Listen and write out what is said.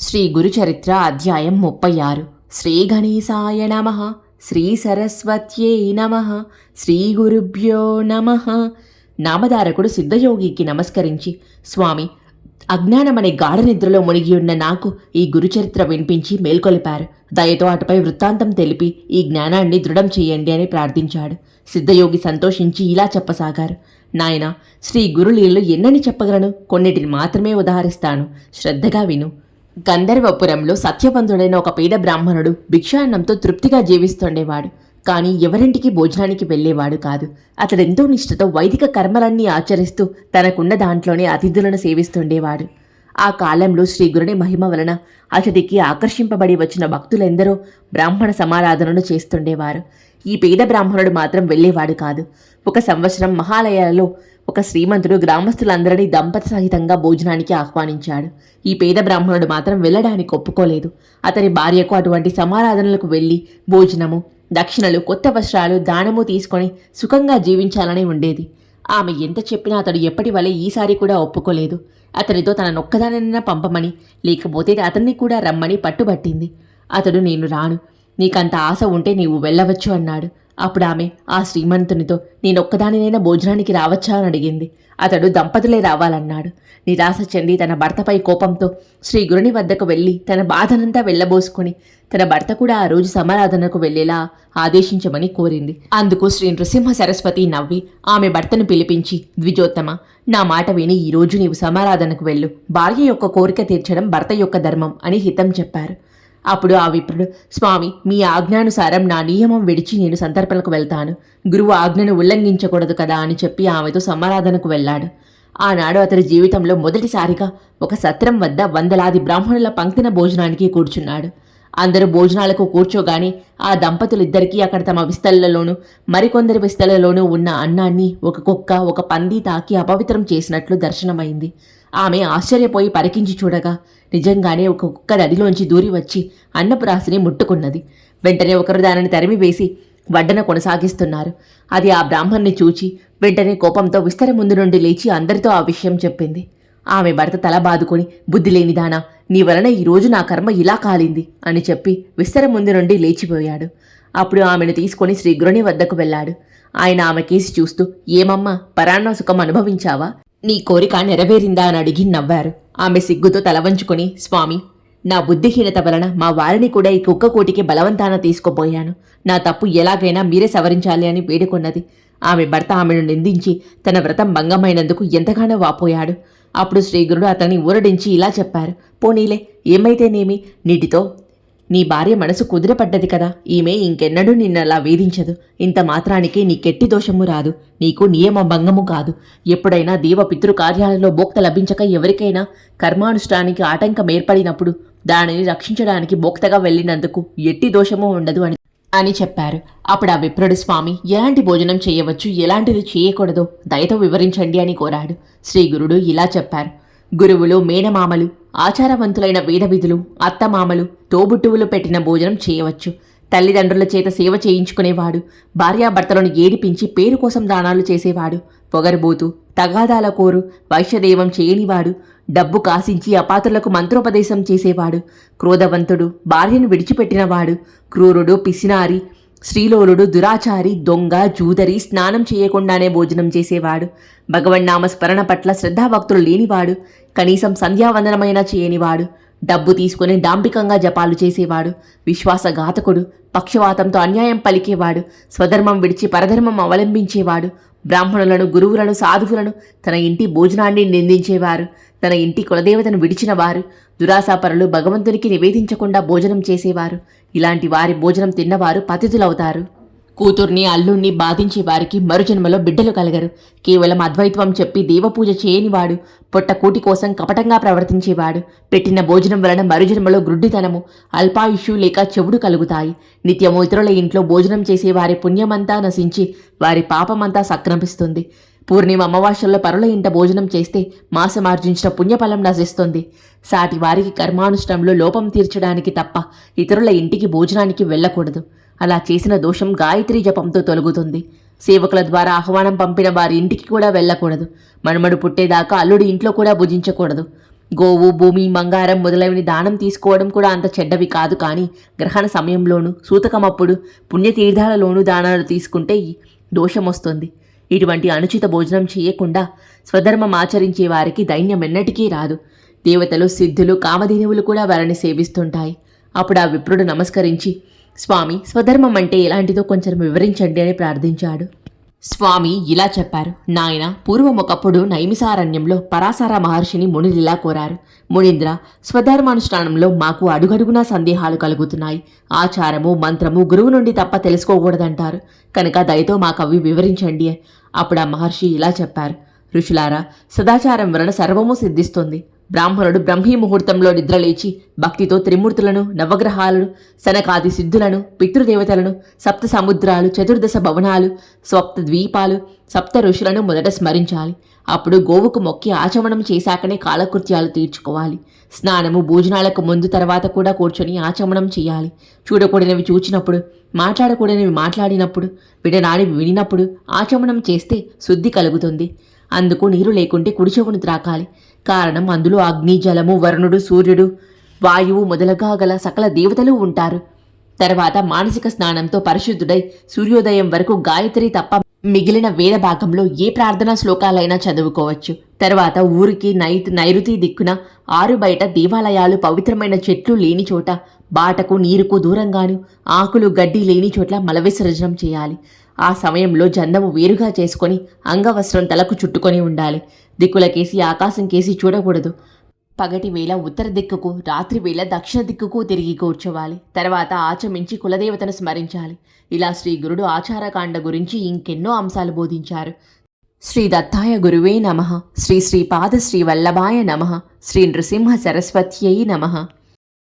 శ్రీ గురుచరిత్ర అధ్యాయం ముప్పై ఆరు. శ్రీ గణేశాయ నమ. శ్రీ సరస్వత్యై నమ. శ్రీ గురుభ్యో నమ. నామధారకుడు సిద్ధయోగికి నమస్కరించి స్వామి అజ్ఞానమనే గాఢ నిద్రలో మునిగి ఉన్న నాకు ఈ గురుచరిత్ర వినిపించి మేల్కొలిపారు. దయతో అటుపై వృత్తాంతం తెలిపి ఈ జ్ఞానాన్ని దృఢం చేయండి అని ప్రార్థించాడు. సిద్ధయోగి సంతోషించి ఇలా చెప్పసాగారు. నాయన శ్రీ గురులీలు ఎన్నని చెప్పగలను? కొన్నిటిని మాత్రమే ఉదాహరిస్తాను. శ్రద్ధగా విను. గంధర్వపురంలో సత్యవంతుడైన ఒక పేద బ్రాహ్మణుడు భిక్షాన్నంతో తృప్తిగా జీవిస్తుండేవాడు. కానీ ఎవరింటికి భోజనానికి వెళ్ళేవాడు కాదు. అతడెంతో నిష్ఠతో వైదిక కర్మలన్నీ ఆచరిస్తూ తనకున్న దాంట్లోనే అతిథులను సేవిస్తుండేవాడు. ఆ కాలంలో శ్రీ గురుని మహిమ వలన అతడికి ఆకర్షింపబడి వచ్చిన భక్తులెందరో బ్రాహ్మణ సమారాధనను చేస్తుండేవారు. ఈ పేద బ్రాహ్మణుడు మాత్రం వెళ్ళేవాడు కాదు. ఒక సంవత్సరం మహాలయాలలో ఒక శ్రీమంతుడు గ్రామస్తులందరినీ దంపతి సహితంగా భోజనానికి ఆహ్వానించాడు. ఈ పేద బ్రాహ్మణుడు మాత్రం వెళ్ళడానికి ఒప్పుకోలేదు. అతని భార్యకు అటువంటి సమారాధనలకు వెళ్ళి భోజనము దక్షిణలు కొత్త వస్త్రాలు దానము తీసుకొని సుఖంగా జీవించాలని ఉండేది. ఆమె ఎంత చెప్పినా అతడు ఎప్పటి వలె ఈసారి కూడా ఒప్పుకోలేదు. అతనితో తన నొక్కదానైనా పంపమని లేకపోతే అతన్ని కూడా రమ్మని పట్టుబట్టింది. అతడు నేను రాను. నీకంత ఆశ ఉంటే నీవు వెళ్ళవచ్చు అన్నాడు. అప్పుడు ఆమె ఆ శ్రీమంతునితో నేనొక్కదానినైనా భోజనానికి రావచ్చా? అని అడిగింది. అతడు దంపతులే రావాలన్నాడు. నిరాశ చెంది తన భర్తపై కోపంతో శ్రీ గురుని వద్దకు వెళ్ళి తన బాధనంతా వెళ్ళబోసుకుని తన భర్త కూడా ఆ రోజు సమారాధనకు వెళ్ళేలా ఆదేశించమని కోరింది. అందుకు శ్రీ నృసింహ సరస్వతి నవ్వి ఆమె భర్తను పిలిపించి ద్విజోత్తమ నా మాట విని ఈ రోజు నీవు సమారాధనకు వెళ్ళు. భార్య యొక్క కోరిక తీర్చడం భర్త యొక్క ధర్మం అని హితం చెప్పారు. అప్పుడు ఆ విప్రుడు స్వామి మీ ఆజ్ఞానుసారం నా నియమం విడిచి నేను సంతర్పణకు వెళ్తాను. గురువు ఆజ్ఞను ఉల్లంఘించకూడదు కదా అని చెప్పి ఆమెతో సమారాధనకు వెళ్ళాడు. ఆనాడు అతడి జీవితంలో మొదటిసారిగా ఒక సత్రం వద్ద వందలాది బ్రాహ్మణుల పంక్తిన భోజనానికి కూర్చున్నాడు. అందరూ భోజనాలకు కూర్చోగానే ఆ దంపతులిద్దరికీ అక్కడ తమ విస్తళ్ళలోనూ మరికొందరి విస్తళ్ళలోనూ ఉన్న అన్నాన్ని ఒక కుక్క ఒక పంది తాకి అపవిత్రం చేసినట్లు దర్శనమైంది. ఆమె ఆశ్చర్యపోయి పరికించి చూడగా నిజంగానే ఒక కుక్క నదిలోంచి దూరి వచ్చి అన్నపురాశిని ముట్టుకున్నది. వెంటనే ఒకరు దానిని తరిమివేసి వడ్డన కొనసాగిస్తున్నారు. అది ఆ బ్రాహ్మణ్ణి చూచి వెంటనే కోపంతో విస్తర ముందు నుండి లేచి అందరితో ఆ విషయం చెప్పింది. ఆమె భర్త తల బాదుకొని బుద్ధి లేనిదానా నీ వలన ఈరోజు నా కర్మ ఇలా కాలింది అని చెప్పి విస్తర ముందు నుండి లేచిపోయాడు. అప్పుడు ఆమెను తీసుకొని శ్రీగురుని వద్దకు వెళ్ళాడు. ఆయన ఆమె కేసి చూస్తూ ఏమమ్మా పరాన్న సుఖం అనుభవించావా? నీ కోరిక నెరవేరిందా అని అడిగి నవ్వారు. ఆమె సిగ్గుతో తల వంచుకొని స్వామి నా బుద్ధిహీనత వలన మా వారిని కూడా ఈ కుక్క కోటికి బలవంతాన తీసుకుపోయాను. నా తప్పు ఎలాగైనా మీరే సవరించాలి అని వేడుకొన్నది. ఆమె భర్త ఆమెను నిందించి తన వ్రతం భంగమైనందుకు ఎంతగానో వాపోయాడు. అప్పుడు శ్రీగురుడు అతన్ని ఊరడించి ఇలా చెప్పారు. పోనీలే ఏమైతేనేమి? నీటితో నీ భార్య మనసు కుదిరపడ్డది కదా. ఈమె ఇంకెన్నడూ నిన్నలా వేధించదు. ఇంత మాత్రానికి నీకెట్టి దోషము రాదు. నీకు నియమ భంగము కాదు. ఎప్పుడైనా దీవ పితృ కార్యాలలో భోక్త లభించక ఎవరికైనా కర్మానుష్ఠానికి ఆటంకం ఏర్పడినప్పుడు దానిని రక్షించడానికి భోక్తగా వెళ్ళినందుకు ఎట్టి దోషము ఉండదు అని అని చెప్పారు. అప్పుడు ఆ విప్రుడు స్వామి ఎలాంటి భోజనం చేయవచ్చు? ఎలాంటిది చేయకూడదో దయతో వివరించండి అని కోరాడు. శ్రీ గురుడు ఇలా చెప్పారు. గురువులు మేనమామలు ఆచారవంతులైన వేదవిధులు అత్తమామలు తోబుట్టువులు పెట్టిన భోజనం చేయవచ్చు. తల్లిదండ్రుల చేత సేవ చేయించుకునేవాడు భార్యాభర్తలను ఏడిపించి పేరు కోసం దానాలు చేసేవాడు పొగరుబోతు తగాదాల కోరు వైశ్యదేవం చేయనివాడు డబ్బు కాసించి అపాత్రులకు మంత్రోపదేశం చేసేవాడు క్రోధవంతుడు భార్యను విడిచిపెట్టినవాడు క్రూరుడు పిసినారి శ్రీలోలుడు దురాచారి దొంగ జూదరి స్నానం చేయకుండానే భోజనం చేసేవాడు. భగవన్నామ స్మరణ పట్ల శ్రద్ధాభక్తులు లేనివాడు కనీసం సంధ్యావందనమైనా చేయనివాడు డబ్బు తీసుకుని డాంబికంగా జపాలు చేసేవాడు విశ్వాసఘాతకుడు పక్షవాతంతో అన్యాయం పలికేవాడు స్వధర్మం విడిచి పరధర్మం అవలంబించేవాడు బ్రాహ్మణులను గురువులను సాధువులను తన ఇంటి భోజనాన్ని నిందించేవారు. తన ఇంటి కులదేవతను విడిచినవారు. దురాశాపరులు భగవంతునికి నివేదించకుండా భోజనం చేసేవారు. ఇలాంటి వారి భోజనం తిన్నవారు పతితులవుతారు. కూతుర్ని అల్లుణ్ణి బాధించే వారికి మరుజన్మలో బిడ్డలు కలగరు. కేవలం అద్వైత్వం చెప్పి దేవపూజ చేయనివాడు. పొట్టకూటి కోసం కపటంగా ప్రవర్తించేవాడు. పెట్టిన భోజనం వలన మరుజన్మలో గ్రుడ్డితనము అల్పాయుష్యు లేక చెవుడు కలుగుతాయి. నిత్యము ఇతరుల ఇంట్లో భోజనం చేసే వారి పుణ్యమంతా నశించి వారి పాపమంతా సక్రమిస్తుంది. పూర్ణిమ అమావాస్యల్లో పరుల ఇంట భోజనం చేస్తే మాసమార్జించిన పుణ్యఫలం నశిస్తుంది. సాటి వారికి కర్మానుష్ఠంలో లోపం తీర్చడానికి తప్ప ఇతరుల ఇంటికి భోజనానికి వెళ్ళకూడదు. అలా చేసిన దోషం గాయత్రి జపంతో తొలగుతుంది. సేవకుల ద్వారా ఆహ్వానం పంపిన వారి ఇంటికి కూడా వెళ్ళకూడదు. మనుమడు పుట్టేదాకా అల్లుడి ఇంట్లో కూడా భుజించకూడదు. గోవు భూమి బంగారం మొదలైనవి దానం తీసుకోవడం కూడా అంత చెడ్డవి కాదు కానీ గ్రహణ సమయంలోనూ సూతకమప్పుడు పుణ్యతీర్థాలలోనూ దానాలు తీసుకుంటే దోషం వస్తుంది. ఇటువంటి అనుచిత భోజనం చేయకుండా స్వధర్మం ఆచరించే వారికి దైన్యం ఎన్నటికీ రాదు. దేవతలు సిద్ధులు కామధేనువులు కూడా వారిని సేవిస్తుంటాయి. అప్పుడు ఆ విప్రుడు నమస్కరించి స్వామి స్వధర్మం అంటే ఎలాంటిదో కొంచెం వివరించండి అని ప్రార్థించాడు. స్వామి ఇలా చెప్పారు నాయన పూర్వం ఒకప్పుడు నైమిసారణ్యంలో పరాసార మహర్షిని మునిలిలా కోరారు. మునీంద్ర స్వధర్మానుష్ఠానంలో మాకు అడుగడుగునా సందేహాలు కలుగుతున్నాయి. ఆచారము మంత్రము గురువు నుండి తప్ప తెలుసుకోకూడదంటారు. కనుక దయతో మాకు అవి వివరించండి అప్పుడు ఆ మహర్షి ఇలా చెప్పారు. ఋషులారా సదాచారం వలన సర్వము సిద్ధిస్తుంది. బ్రాహ్మణుడు బ్రహ్మీ ముహూర్తంలో నిద్రలేచి భక్తితో త్రిమూర్తులను నవగ్రహాలను సనకాది సిద్ధులను పితృదేవతలను సప్త సముద్రాలు చతుర్దశ భవనాలు స్వప్త ద్వీపాలు సప్త ఋషులను మొదట స్మరించాలి. అప్పుడు గోవుకు మొక్కి ఆచమనం చేశాకనే కాలకృత్యాలు తీర్చుకోవాలి. స్నానము భోజనాలకు ముందు తర్వాత కూడా కూర్చొని ఆచమనం చేయాలి. చూడకూడనివి చూచినప్పుడు మాట్లాడకూడనివి మాట్లాడినప్పుడు వినరానివి వినినప్పుడు ఆచమనం చేస్తే శుద్ధి కలుగుతుంది. అందుకు నీరు లేకుంటే కుడిచెవును త్రాకాలి. కారణం అందులో అగ్ని జలము వరుణుడు సూర్యుడు వాయువు మొదలగా గల సకల దేవతలు ఉంటారు. తర్వాత మానసిక స్నానంతో పరిశుద్ధుడై సూర్యోదయం వరకు గాయత్రి తప్ప మిగిలిన వేద భాగంలో ఏ ప్రార్థనా శ్లోకాలైనా చదువుకోవచ్చు. తర్వాత ఊరికి నై నైరుతి దిక్కున ఆరు బయట దేవాలయాలు పవిత్రమైన చెట్లు లేని చోట బాటకు నీరుకు దూరంగాను ఆకులు గడ్డి లేని చోట్ల మలవిసర్జనం చేయాలి. ఆ సమయంలో జందము వేరుగా చేసుకొని అంగవస్త్రం తలకు చుట్టుకొని ఉండాలి. దిక్కులకేసి ఆకాశం కేసి చూడకూడదు. పగటి వేళ ఉత్తర దిక్కుకు రాత్రి వేళ దక్షిణ దిక్కుకు తిరిగి కూర్చోవాలి. తర్వాత ఆచమించి కులదేవతను స్మరించాలి. ఇలా శ్రీ గురుడు ఆచారకాండ గురించి ఇంకెన్నో అంశాలు బోధించారు. శ్రీ దత్తాయ గురువే నమ. శ్రీ శ్రీపాద శ్రీ వల్లభాయ నమ. శ్రీ నృసింహ సరస్వత్యై నమ.